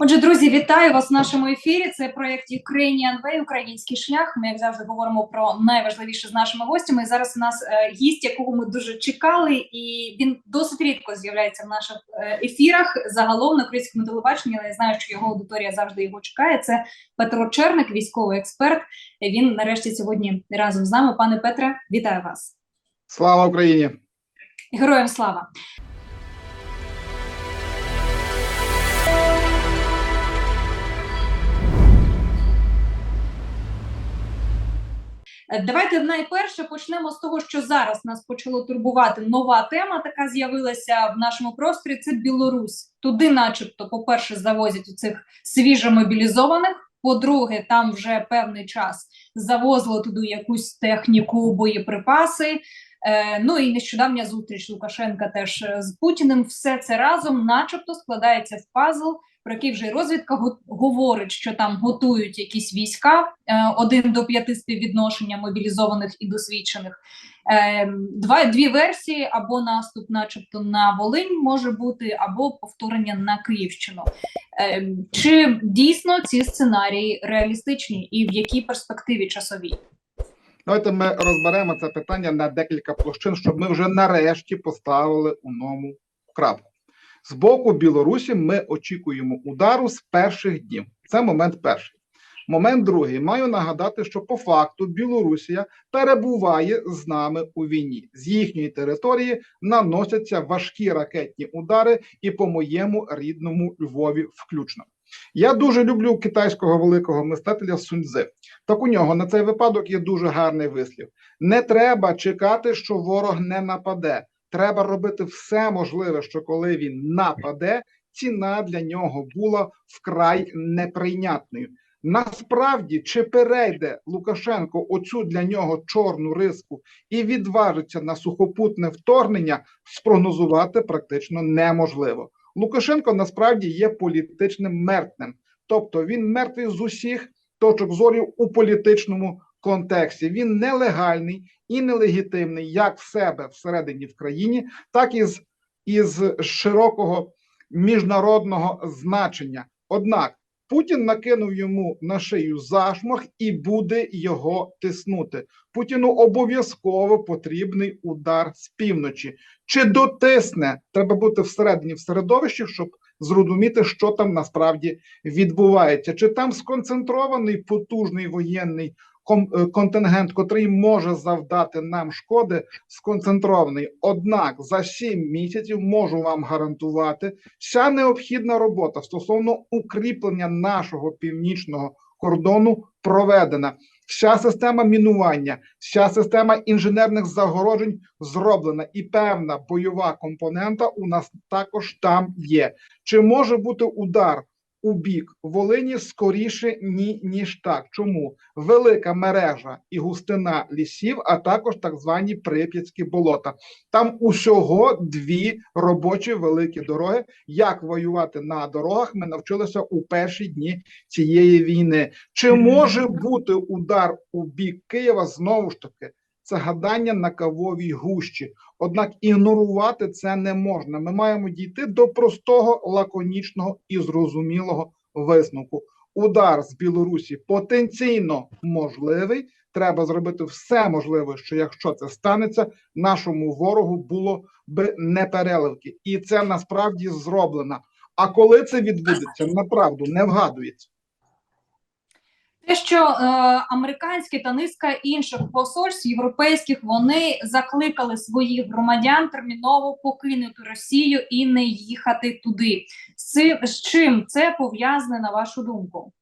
Отже, друзі, вітаю вас в нашому ефірі. Це проєкт Ukrainian Way, Український шлях. Ми як завжди говоримо про найважливіше з нашими гостями. І зараз у нас е, гість, якого ми дуже чекали, і він досить рідко з'являється в наших е, ефірах. Загалом на українському телебаченні, але я знаю, що його аудиторія завжди його чекає. Це Петро Черник, військовий експерт. Він нарешті сьогодні разом з нами. Пане Петре, вітаю вас. Слава Україні! Героям слава! Давайте найперше почнемо з того, що зараз нас почало турбувати нова тема. Така з'явилася в нашому просторі. Це Білорусь. Туди, начебто, по-перше, завозять у цих свіжомобілізованих. По-друге, там вже певний час завозили туди якусь техніку, боєприпаси. Е, ну і нещодавня зустріч Лукашенка теж е, з Путіним. Все це разом, начебто, складається в пазл, про який вже розвідка го- говорить, що там готують якісь війська е, один до п'яти співвідношення мобілізованих і досвідчених. Е, два дві версії: або наступ, начебто, на Волинь може бути, або повторення на Київщину. Е, чи дійсно ці сценарії реалістичні і в якій перспективі часовій? Давайте ми розберемо це питання на декілька площин, щоб ми вже нарешті поставили у ньому крапку. З боку Білорусі ми очікуємо удару з перших днів. Це момент перший. Момент другий. Маю нагадати, що по факту Білорусія перебуває з нами у війні. З їхньої території наносяться важкі ракетні удари, і по моєму рідному Львові включно. Я дуже люблю китайського великого мистителя Суньцзи. Так у нього на цей випадок є дуже гарний вислів: не треба чекати, що ворог не нападе. Треба робити все можливе, що коли він нападе, ціна для нього була вкрай неприйнятною. Насправді, чи перейде Лукашенко оцю для нього чорну риску і відважиться на сухопутне вторгнення, спрогнозувати практично неможливо. Лукашенко насправді є політичним мертвим, тобто він мертвий з усіх точок зору у політичному контексті. Він нелегальний і нелегітимний як в себе всередині в країні, так і з, із широкого міжнародного значення. Однак Путін накинув йому на шию зашмах і буде його тиснути. Путіну обов'язково потрібний удар з півночі. Чи дотисне? Треба бути всередині в середовищі, щоб зрозуміти, що там насправді відбувається. Чи там сконцентрований потужний воєнний контингент, котрий може завдати нам шкоди, сконцентрований. Однак за сім місяців можу вам гарантувати, вся необхідна робота стосовно укріплення нашого північного кордону проведена. Вся система мінування, вся система інженерних загороджень зроблена, і певна бойова компонента у нас також там є. Чи може бути удар у бік Волині скоріше ні, ніж так? Чому велика мережа і густина лісів, а також так звані прип'ятські болота? Там усього дві робочі великі дороги. Як воювати на дорогах? Ми навчилися у перші дні цієї війни. Чи може бути удар у бік Києва знову ж таки? Це гадання на кавовій гущі. Однак ігнорувати це не можна. Ми маємо дійти до простого, лаконічного і зрозумілого висновку. Удар з Білорусі потенційно можливий. Треба зробити все можливе, що якщо це станеться, нашому ворогу було би непереливки, і це насправді зроблено. А коли це відбудеться, направду не вгадується. Те, що е, американські та низка інших посольств європейських вони закликали своїх громадян терміново покинути Росію і не їхати туди. З, з чим це пов'язане на вашу думку?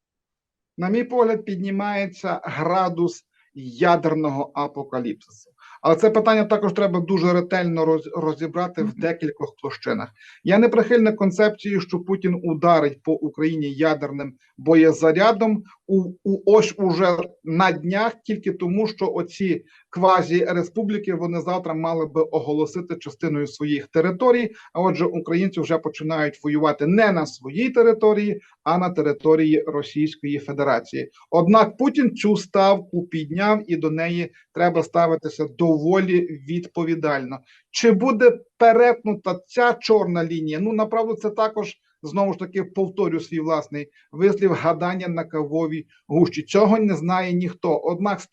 на мій погляд, піднімається градус ядерного апокаліпсису. Але це питання також треба дуже ретельно роз- розібрати в декількох площинах. Я не прихильник концепції, що Путін ударить по Україні ядерним боєзарядом у, у ось уже на днях, тільки тому, що оці квазі-республіки вони завтра мали би оголосити частиною своїх територій. А отже, українці вже починають воювати не на своїй території, а на території Російської Федерації. Однак Путін цю ставку підняв і до неї треба ставитися доволі відповідально. Чи буде перетнута ця чорна лінія? Ну направду це також знову ж таки повторю свій власний вислів гадання на кавовій гущі. Цього не знає ніхто. Однак з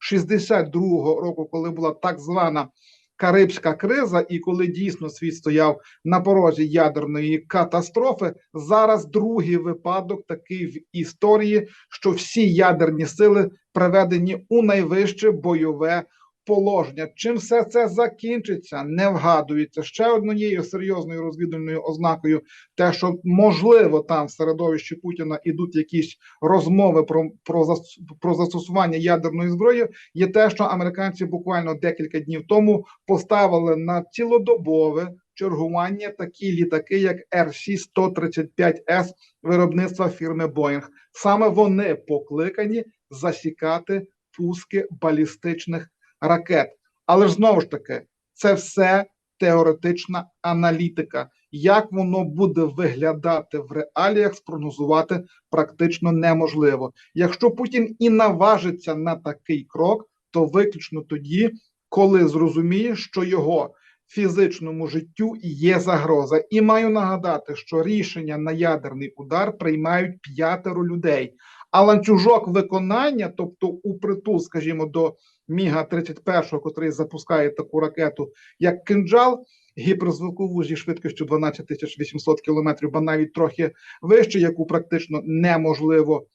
1962 року, коли була так звана Карибська криза, і коли дійсно світ стояв на порозі ядерної катастрофи, зараз другий випадок такий в історії, що всі ядерні сили приведені у найвище бойове положення. Чим все це закінчиться, не вгадується ще однією серйозною розвідувальною ознакою, те, що можливо там в середовищі Путіна ідуть якісь розмови про, про, про застосування ядерної зброї, є те, що американці буквально декілька днів тому поставили на цілодобове чергування такі літаки, як RC-135S виробництва фірми Boeing. Саме вони покликані засікати пуски балістичних ракет. Але ж знову ж таки, це все теоретична аналітика. Як воно буде виглядати в реаліях, спрогнозувати практично неможливо. Якщо Путін і наважиться на такий крок, то виключно тоді, коли зрозуміє, що його фізичному життю є загроза. І маю нагадати, що рішення на ядерний удар приймають п'ятеро людей. А ланцюжок виконання, тобто у притул, скажімо, до Міга 31, котрий запускає таку ракету, як кинджал, гіперзвукову зі швидкістю 12 800 км, бо навіть трохи вище, яку практично неможливо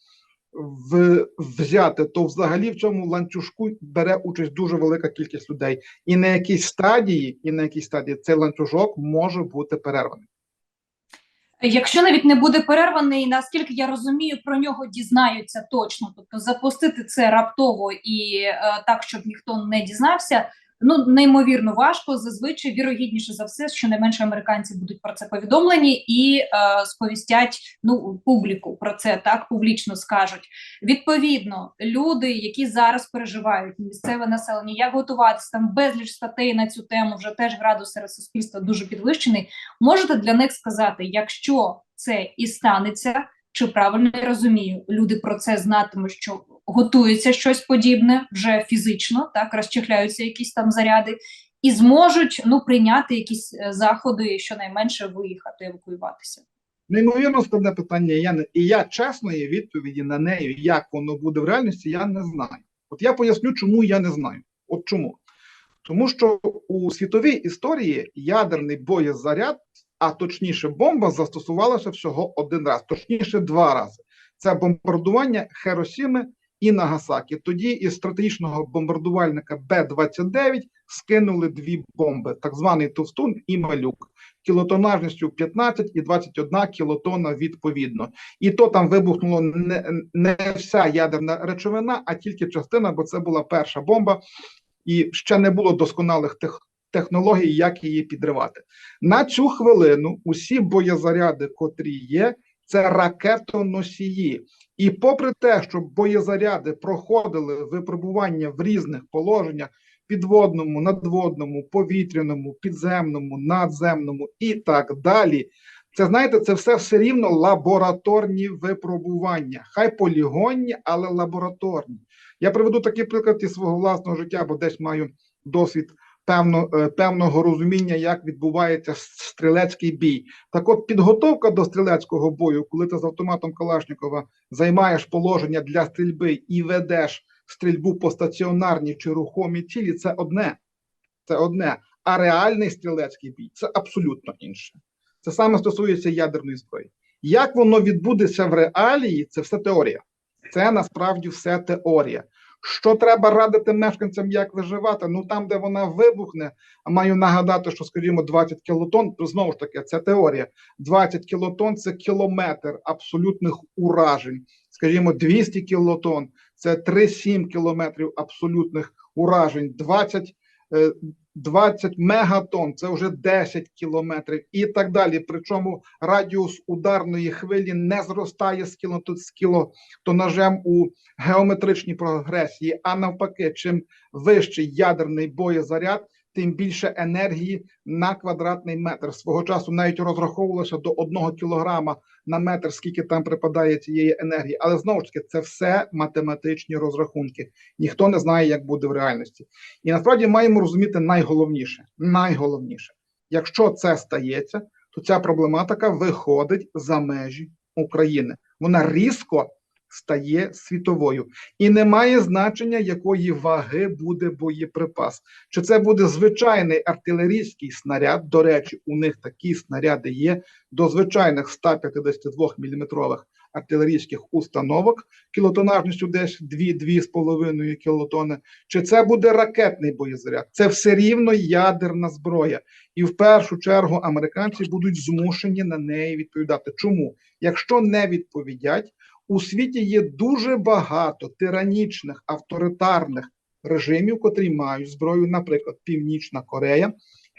в, взяти, то взагалі в цьому ланцюжку бере участь дуже велика кількість людей. І на якійсь стадії, і на якійсь стадії цей ланцюжок може бути перерваний. Якщо навіть не буде перерваний, наскільки я розумію, про нього дізнаються точно. Тобто запустити це раптово і е, так, щоб ніхто не дізнався. Ну неймовірно важко. Зазвичай вірогідніше за все, що не менше американці будуть про це повідомлені і е, сповістять ну публіку про це так публічно скажуть. Відповідно, люди, які зараз переживають місцеве населення, як готуватися там безліч статей на цю тему, вже теж градус серед суспільства дуже підвищений. Можете для них сказати, якщо це і станеться, чи правильно я розумію, люди про це знатимуть, що готується щось подібне вже фізично, так розчехляються якісь там заряди, і зможуть ну прийняти якісь е, заходи, щонайменше виїхати, евакуюватися. Неймовірно складне питання. Я не і я чесної відповіді на неї, як воно буде в реальності, я не знаю. От я поясню, чому я не знаю. От чому? Тому що у світовій історії ядерний боєзаряд, а точніше, бомба застосувалася всього один раз, точніше, два рази. Це бомбардування Херосіми і Нагасакі. Тоді із стратегічного бомбардувальника Б-29 скинули дві бомби: так званий Товстун і Малюк, кілотонажністю 15 і 21 кілотона відповідно. І то там вибухнуло не, не вся ядерна речовина, а тільки частина, бо це була перша бомба, і ще не було досконалих тех, технологій, як її підривати. На цю хвилину усі боєзаряди, котрі є, це ракетоносії. І попри те, що боєзаряди проходили випробування в різних положеннях підводному, надводному, повітряному, підземному, надземному і так далі. Це знаєте, це все все рівно лабораторні випробування, хай полігонні, але лабораторні. Я приведу такий приклад із свого власного життя, бо десь маю досвід певно, е, певного розуміння, як відбувається стрілецький бій. Так, от підготовка до стрілецького бою, коли ти з автоматом Калашникова займаєш положення для стрільби і ведеш стрільбу по стаціонарній чи рухомій цілі, це одне. Це одне. А реальний стрілецький бій це абсолютно інше. Це саме стосується ядерної зброї. Як воно відбудеться в реалії, це все теорія. Це насправді все теорія. Що треба радити мешканцям, як виживати? Ну там, де вона вибухне, маю нагадати, що, скажімо, 20 кілотон, то знову ж таки, це теорія. 20 кілотон це кілометр абсолютних уражень. Скажімо, 200 кілотон це 3-7 кілометрів абсолютних уражень. 20 е, 20 мегатон це вже 10 кілометрів і так далі. Причому радіус ударної хвилі не зростає з кілотонажем у геометричній прогресії, а навпаки, чим вищий ядерний боєзаряд, тим більше енергії на квадратний метр. Свого часу навіть розраховувалося до 1 кілограма на метр, скільки там припадає цієї енергії. Але знову ж таки, це все математичні розрахунки. Ніхто не знає, як буде в реальності. І насправді маємо розуміти найголовніше. Найголовніше, якщо це стається, то ця проблематика виходить за межі України. Вона різко стає світовою, і не має значення, якої ваги буде боєприпас. Чи це буде звичайний артилерійський снаряд? До речі, у них такі снаряди є до звичайних 152 мм артилерійських установок кілотонажністю десь 2-2,5 кілотони. Чи це буде ракетний боєзаряд? Це все рівно ядерна зброя, і в першу чергу американці будуть змушені на неї відповідати. Чому? Якщо не відповідять, у світі є дуже багато тиранічних авторитарних режимів, котрі мають зброю, наприклад, Північна Корея,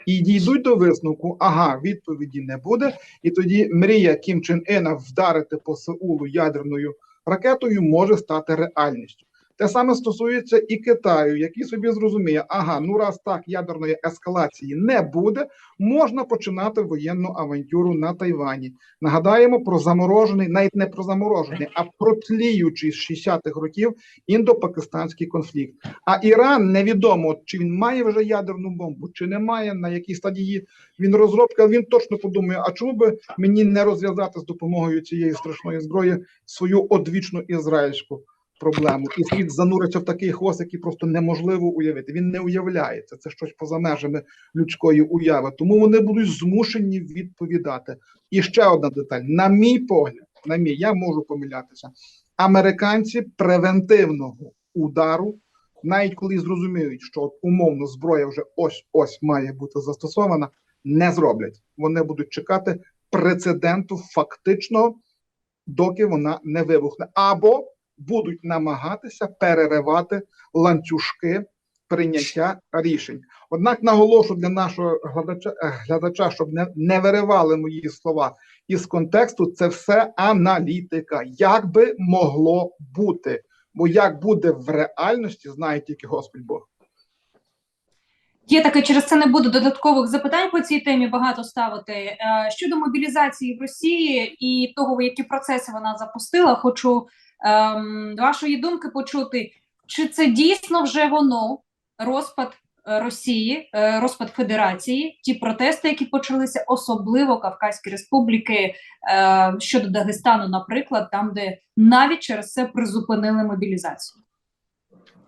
і дійдуть до висновку, ага, відповіді не буде, і тоді мрія Кім Чен Ена вдарити по Сеулу ядерною ракетою може стати реальністю. Те саме стосується і Китаю, який собі зрозуміє, ага, ну раз так ядерної ескалації не буде, можна починати воєнну авантюру на Тайвані. Нагадаємо про заморожений, навіть не про заморожений, а про тліючий з 60-х років індо-пакистанський конфлікт. А Іран невідомо, чи він має вже ядерну бомбу, чи не має, на якій стадії він розробки, але він точно подумає, а чому би мені не розв'язати з допомогою цієї страшної зброї свою одвічну ізраїльську проблему, і світ зануриться в такий хвост, який просто неможливо уявити. Він не уявляється. Це щось поза межами людської уяви. Тому вони будуть змушені відповідати. І ще одна деталь: на мій погляд, на мій, я можу помилятися. Американці превентивного удару, навіть коли зрозуміють, що умовно зброя вже ось ось має бути застосована, не зроблять. Вони будуть чекати прецеденту фактичного, доки вона не вибухне, або будуть намагатися переривати ланцюжки прийняття рішень. Однак наголошу для нашого глядача, глядача щоб не, не виривали мої слова із контексту, це все аналітика. Як би могло бути? Бо як буде в реальності, знає тільки Господь Бог. Є таке, через це не буду додаткових запитань по цій темі багато ставити. Е, Щодо мобілізації в Росії і того, які процеси вона запустила, хочу ем, вашої думки почути, чи це дійсно вже воно розпад е, Росії, е, розпад Федерації, ті протести, які почалися, особливо Кавказькі республіки е, щодо Дагестану, наприклад, там, де навіть через це призупинили мобілізацію.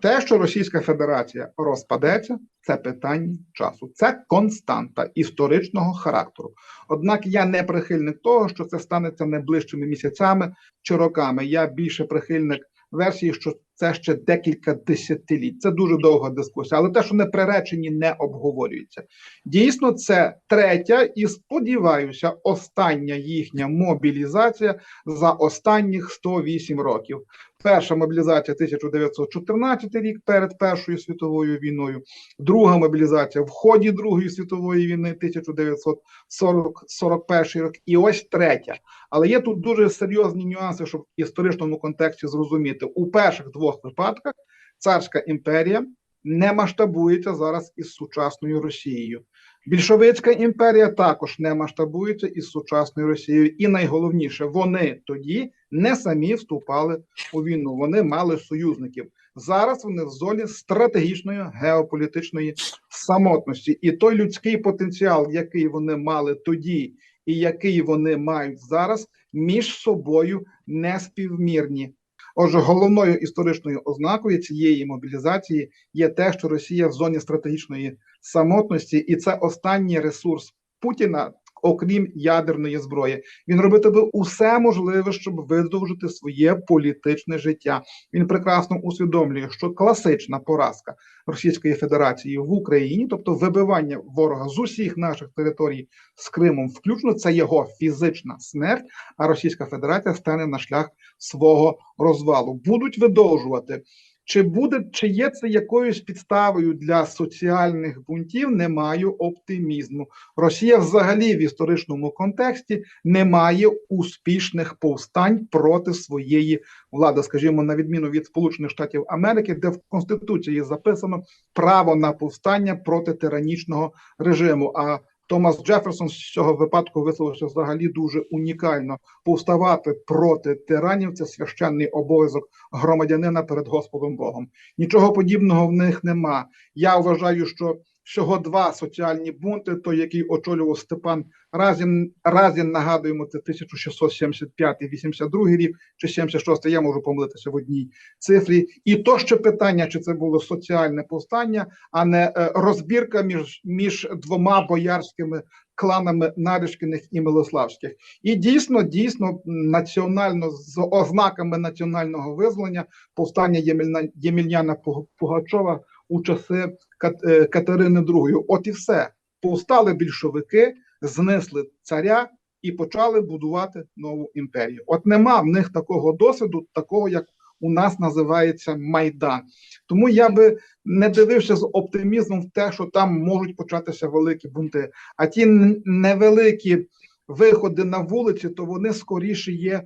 Те, що Російська Федерація розпадеться, це питання часу, це константа історичного характеру. Однак я не прихильник того, що це станеться найближчими місяцями чи роками. Я більше прихильник версії, що це ще декілька десятиліть. Це дуже довга дискусія, але те, що не приречені, не обговорюється. Дійсно, це третя і сподіваюся, остання їхня мобілізація за останніх 108 років. Перша мобілізація 1914 рік перед Першою світовою війною, друга мобілізація в ході Другої світової війни 1941 рік, і ось третя. Але є тут дуже серйозні нюанси, щоб в історичному контексті зрозуміти. У перших двох випадках царська імперія не масштабується зараз із сучасною Росією. Більшовицька імперія також не масштабується із сучасною Росією, і найголовніше, вони тоді не самі вступали у війну. Вони мали союзників. Зараз вони в зоні стратегічної геополітичної самотності, і той людський потенціал, який вони мали тоді, і який вони мають зараз, між собою не співмірні. Отже, головною історичною ознакою цієї мобілізації є те, що Росія в зоні стратегічної самотності, і це останній ресурс Путіна, окрім ядерної зброї. Він робитиме усе можливе, щоб видовжити своє політичне життя. Він прекрасно усвідомлює, що класична поразка Російської Федерації в Україні, тобто вибивання ворога з усіх наших територій з Кримом, включно це його фізична смерть. А Російська Федерація стане на шлях свого розвалу. Будуть видовжувати. Чи буде чи є це якоюсь підставою для соціальних бунтів? Не маю оптимізму. Росія, взагалі, в історичному контексті не має успішних повстань проти своєї влади, скажімо, на відміну від Сполучених Штатів Америки, де в Конституції записано право на повстання проти тиранічного режиму. А Томас Джеферсон з цього випадку висловився взагалі дуже унікально. Повставати проти тиранів це священний обов'язок громадянина перед Господом Богом. Нічого подібного в них нема. Я вважаю, що всього два соціальні бунти, той, який очолював Степан Разін, Разін нагадуємо, це 1675-82 рік чи 76 я можу помилитися в одній цифрі. І то ще питання, чи це було соціальне повстання, а не е, розбірка між, між двома боярськими кланами Наришкиних і Милославських. І дійсно, дійсно, національно з ознаками національного визволення повстання Ємельна, Ємельяна Пугачова у часи е, Катерини II. От і все. Повстали більшовики, знесли царя і почали будувати нову імперію. От нема в них такого досвіду, такого як у нас називається Майдан. Тому я би не дивився з оптимізмом в те, що там можуть початися великі бунти. А ті невеликі виходи на вулиці, то вони скоріше є е,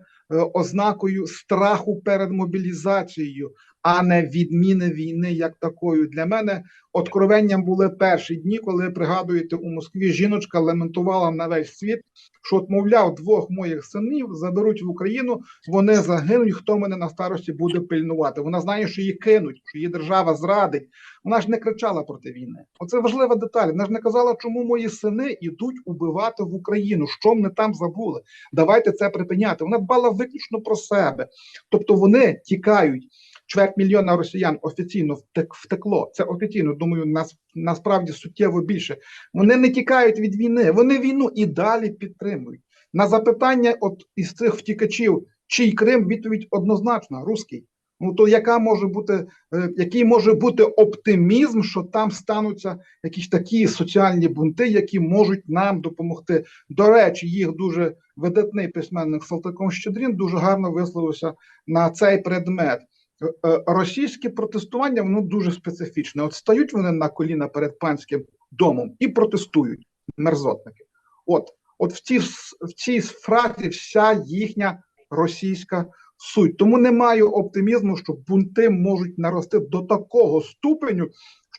ознакою страху перед мобілізацією, а не відміни війни як такою. Для мене откровенням були перші дні, коли пригадуєте, у Москві жіночка лементувала на весь світ, що от, мовляв, двох моїх синів заберуть в Україну, вони загинуть. Хто мене на старості буде пильнувати? Вона знає, що її кинуть, що її держава зрадить. Вона ж не кричала проти війни. Оце важлива деталь. Вона ж не казала, чому мої сини йдуть убивати в Україну. Що вони там забули? Давайте це припиняти. Вона дбала виключно про себе. Тобто вони тікають. Чверть мільйона росіян офіційно втек, втекло. Це офіційно, думаю, нас насправді суттєво більше. Вони не тікають від війни, вони війну і далі підтримують. На запитання, от із цих втікачів, чий Крим, відповідь однозначна: руський. Ну то яка може бути, е, який може бути оптимізм, що там стануться якісь такі соціальні бунти, які можуть нам допомогти? До речі, їх дуже видатний письменник Салтаков Щедрін дуже гарно висловився на цей предмет. Е, е, Російське протестування воно дуже специфічне. От стають вони на коліна перед панським домом і протестують мерзотники. От, от в цій, в цій фразі вся їхня російська суть. Тому не маю оптимізму, що бунти можуть нарости до такого ступеню,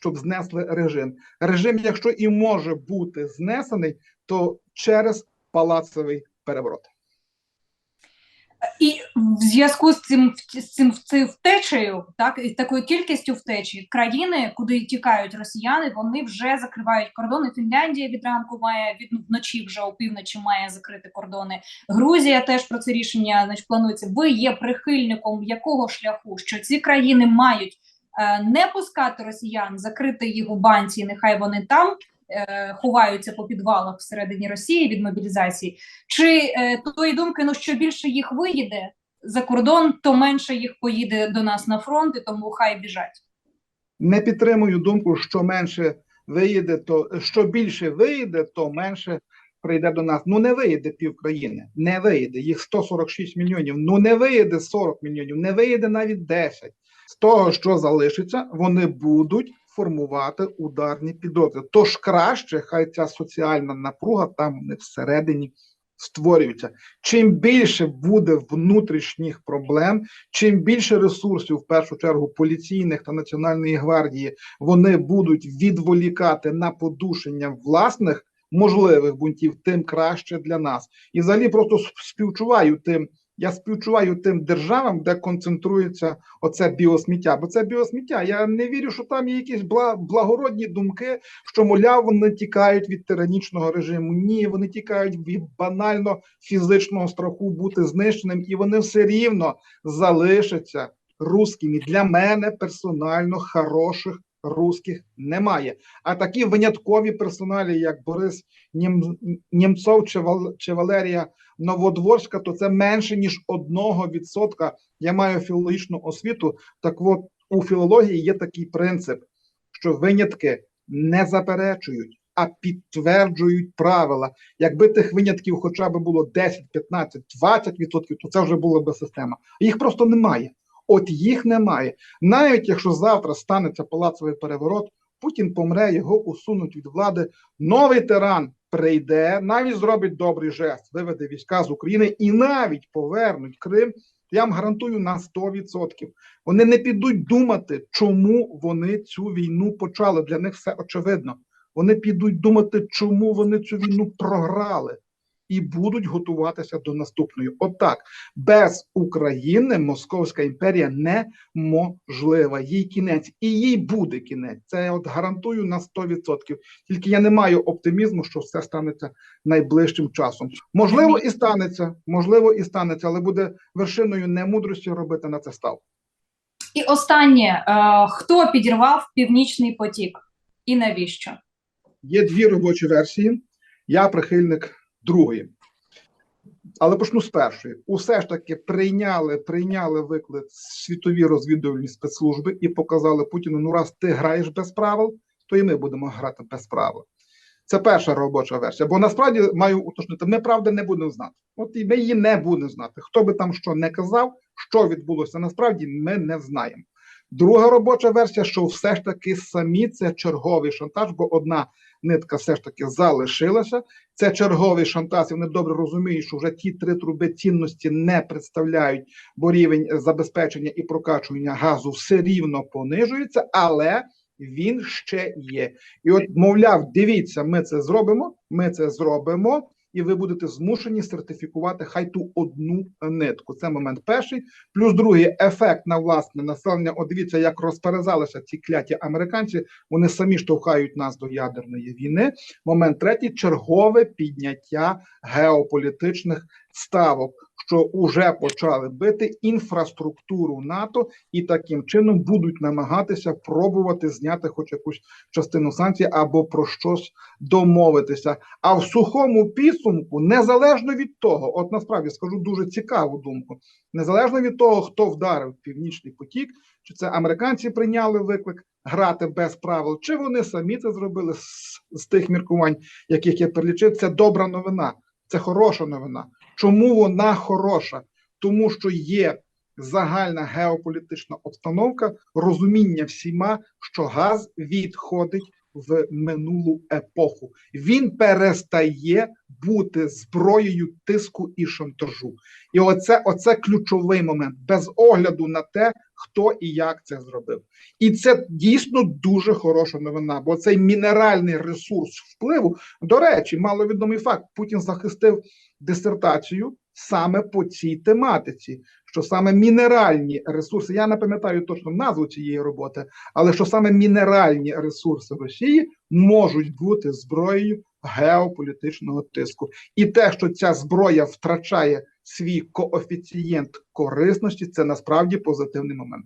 щоб знесли режим. Режим, якщо і може бути знесений, то через палацовий переворот. І в зв'язку з цим з цим з втечею, так і такою кількістю втечі, країни, куди тікають росіяни, вони вже закривають кордони. Фінляндія від ранку має від ну, вночі вже опівночі має закрити кордони. Грузія теж про це рішення значить, планується. Ви є прихильником якого шляху, що ці країни мають е, не пускати росіян, закрити їх у банці, нехай вони там. Е, Ховаються по підвалах всередині Росії від мобілізації, чи е, тої думки, ну що більше їх виїде за кордон, то менше їх поїде до нас на фронт, і тому хай біжать. Не підтримую думку, що менше виїде, то що більше виїде, то менше прийде до нас. Ну не виїде пів країни, не виїде. Їх 146 мільйонів. Ну не виїде 40 мільйонів, не виїде навіть 10. З того, що залишиться, вони будуть формувати ударні підрозділи. Тож краще, хай ця соціальна напруга там не всередині створюється. Чим більше буде внутрішніх проблем, чим більше ресурсів, в першу чергу поліційних та національної гвардії, вони будуть відволікати на подушення власних можливих бунтів, тим краще для нас. І взагалі просто співчуваю тим. Я співчуваю тим державам, де концентрується оце біосміття. Бо це біосміття. Я не вірю, що там є якісь бла- благородні думки, що мовляв, вони тікають від тиранічного режиму. Ні, вони тікають від банально фізичного страху бути знищеним, і вони все рівно залишаться русскими. Для мене персонально хороших русських немає. А такі виняткові персоналі, як Борис Нім... Німцов чи, Вал... чи Валерія Новодворська, то це менше ніж одного відсотка. Я маю філологічну освіту. Так от у філології є такий принцип, що винятки не заперечують, а підтверджують правила. Якби тих винятків хоча б було 10, 15, 20 відсотків, то це вже була би система. Їх просто немає. От їх немає. Навіть якщо завтра станеться палацовий переворот, Путін помре, його усунуть від влади. Новий тиран прийде, навіть зробить добрий жест, виведе війська з України і навіть повернуть Крим. Я вам гарантую на 100%. Вони не підуть думати, чому вони цю війну почали. Для них все очевидно. Вони підуть думати, чому вони цю війну програли. І будуть готуватися до наступної. Отак, без України Московська імперія неможлива. Їй кінець, і їй буде кінець. Це я от гарантую на 100%. Тільки я не маю оптимізму, що все станеться найближчим часом. Можливо, і станеться, можливо, і станеться, але буде вершиною немудрості робити на це ставку. І останнє, е, хто підірвав північний потік і навіщо? Є дві робочі версії. Я прихильник другої. Але почну з першої. Усе ж таки прийняли, прийняли виклик світові розвідувальні спецслужби і показали Путіну: ну раз ти граєш без правил, то і ми будемо грати без правил. Це перша робоча версія. Бо насправді маю уточнити, ми правди не будемо знати. От і ми її не будемо знати. Хто би там що не казав, що відбулося насправді, ми не знаємо. Друга робоча версія, що все ж таки самі це черговий шантаж, бо одна нитка все ж таки залишилася. Це черговий шантаж. Вони добре розуміють, що вже ті три труби цінності не представляють, бо рівень забезпечення і прокачування газу все рівно понижується, але він ще є. І от, мовляв, дивіться, ми це зробимо, ми це зробимо, і ви будете змушені сертифікувати хай ту одну нитку. Це момент перший. Плюс другий ефект на власне населення. От дивіться, як розперезалися ці кляті американці. Вони самі штовхають нас до ядерної війни. Момент третій чергове підняття геополітичних ставок, що вже почали бити інфраструктуру НАТО і таким чином будуть намагатися пробувати зняти хоч якусь частину санкцій або про щось домовитися. А в сухому підсумку, незалежно від того, от насправді скажу дуже цікаву думку, незалежно від того, хто вдарив північний потік, чи це американці прийняли виклик грати без правил, чи вони самі це зробили з, з тих міркувань, яких я перелічив, це добра новина, це хороша новина. Чому вона хороша? Тому що є загальна геополітична обстановка, розуміння всіма, що газ відходить в минулу епоху. Він перестає бути зброєю тиску і шантажу. І оце, оце ключовий момент, без огляду на те, хто і як це зробив. І це дійсно дуже хороша новина, бо цей мінеральний ресурс впливу, до речі, маловідомий факт, Путін захистив дисертацію саме по цій тематиці, що саме мінеральні ресурси, я не пам'ятаю точно назву цієї роботи, але що саме мінеральні ресурси Росії можуть бути зброєю геополітичного тиску, і те, що ця зброя втрачає свій коефіцієнт корисності, це насправді позитивний момент.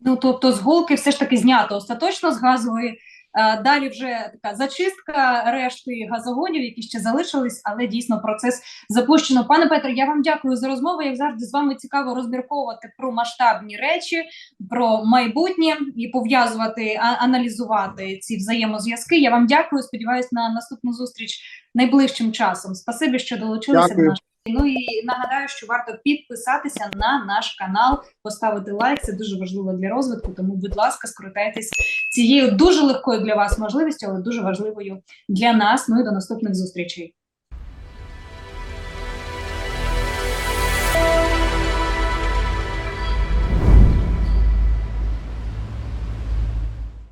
Ну тобто з голки все ж таки знято остаточно з газової. Е, Далі вже така зачистка решти газогонів, які ще залишились, але дійсно процес запущено. Пане Петре, я вам дякую за розмову. Як завжди, з вами цікаво розмірковувати про масштабні речі, про майбутнє і пов'язувати, аналізувати ці взаємозв'язки. Я вам дякую. Сподіваюсь на наступну зустріч найближчим часом. Спасибі, що долучилися до нашої. Ну і нагадаю, що варто підписатися на наш канал, поставити лайк. Це дуже важливо для розвитку. Тому, будь ласка, скористайтесь цією дуже легкою для вас можливістю, але дуже важливою для нас. Ну і до наступних зустрічей.